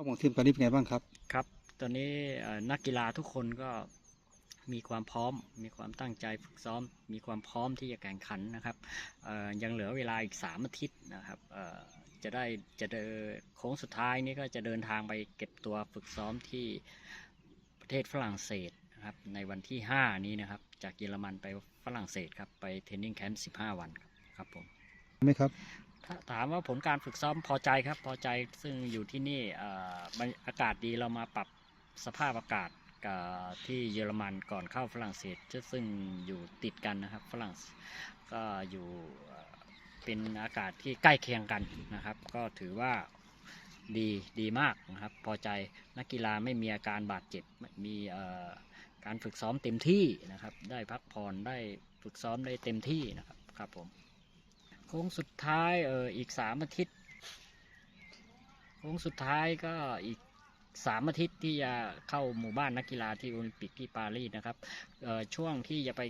ข้อมูลทีมตอนนี้เป็นไงบ้างครับครับ ตอนนี้เอ่อนักกีฬาทุกคนก็มีความพร้อม มีความตั้งใจฝึกซ้อม มีความพร้อมที่จะแข่งขันนะครับเอ่อยังเหลือเวลาอีก 3 อาทิตย์นะครับเอ่อจะได้จะเดินโค้งสุดท้ายนี้ก็จะเดินทางไปเก็บตัวฝึกซ้อมที่ประเทศฝรั่งเศสนะครับในวันที่ 5 นี้นะครับ จากเยอรมันไปฝรั่งเศสครับ ไปเทรนนิ่งแคมป์15 วันครับครับผมไหมครับ ถามว่าผลการฝึกซ้อมพอใจครับ พอใจซึ่งอยู่ที่นี่อากาศดีเรามาปรับสภาพอากาศกับที่เยอรมันก่อนเข้าฝรั่งเศสซึ่งอยู่ติดกันนะครับ ฝรั่งก็อยู่เป็นอากาศที่ใกล้เคียงกันนะครับ ก็ถือว่าดีดีมากนะครับ พอใจนักกีฬาไม่มีอาการบาดเจ็บมีการฝึกซ้อมเต็มที่นะครับ ได้พักผ่อนได้ฝึกซ้อมได้เต็มที่นะครับครับผม โค้งสุดท้ายเอออีกสามอาทิตย์โค้งสุดท้ายก็อีกสามอาทิตย์ที่จะเข้าหมู่บ้านนักกีฬาที่โอลิมปิกที่ปารีสนะครับเออช่วงที่จะไป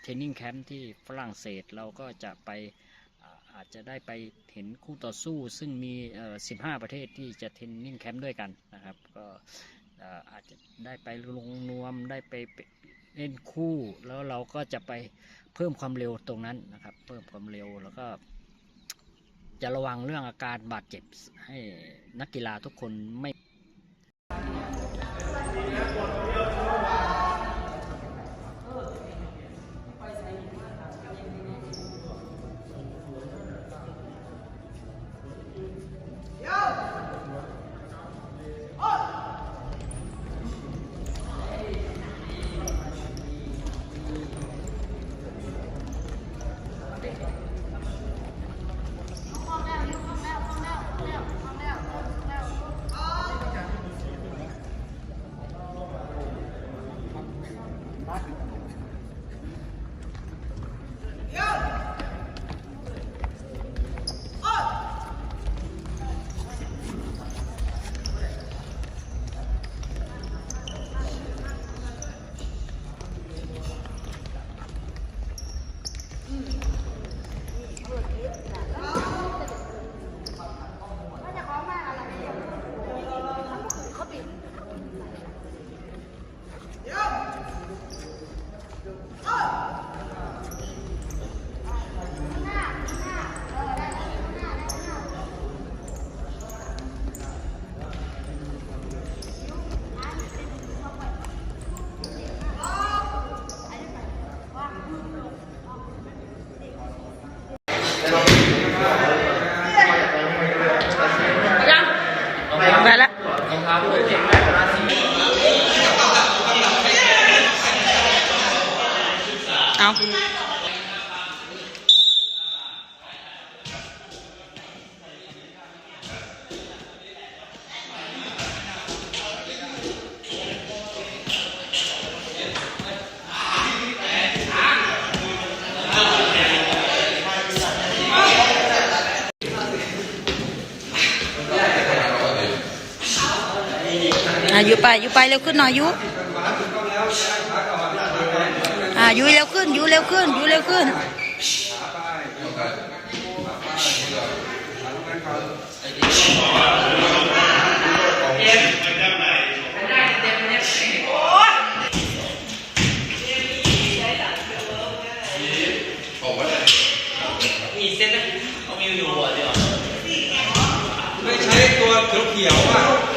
เทรนนิ่งแคมป์ที่ฝรั่งเศสเราก็จะไปอาจจะได้ไปเห็นคู่ต่อสู้ ซึ่งมีเอ่อ15 ประเทศที่จะเทรนนิ่งแคมป์ด้วยกันนะครับ ก็เอ่ออาจจะได้ไปลงนวมได้ไป เล่นคู่แล้วเราก็จะไปเพิ่มความเร็วตรงนั้นนะครับ เพิ่มความเร็วแล้วก็ จะระวังเรื่องอาการบาดเจ็บให้นักกีฬาทุกคนไม่ ไปแล้วเอา อะอยู่ไปอยู่ไปเร็วขึ้นหน่อยยุอ่ายุเร็วขึ้นยุเร็วขึ้นยุเร็วขึ้นไม่ใช้ตัวเขียวๆอะ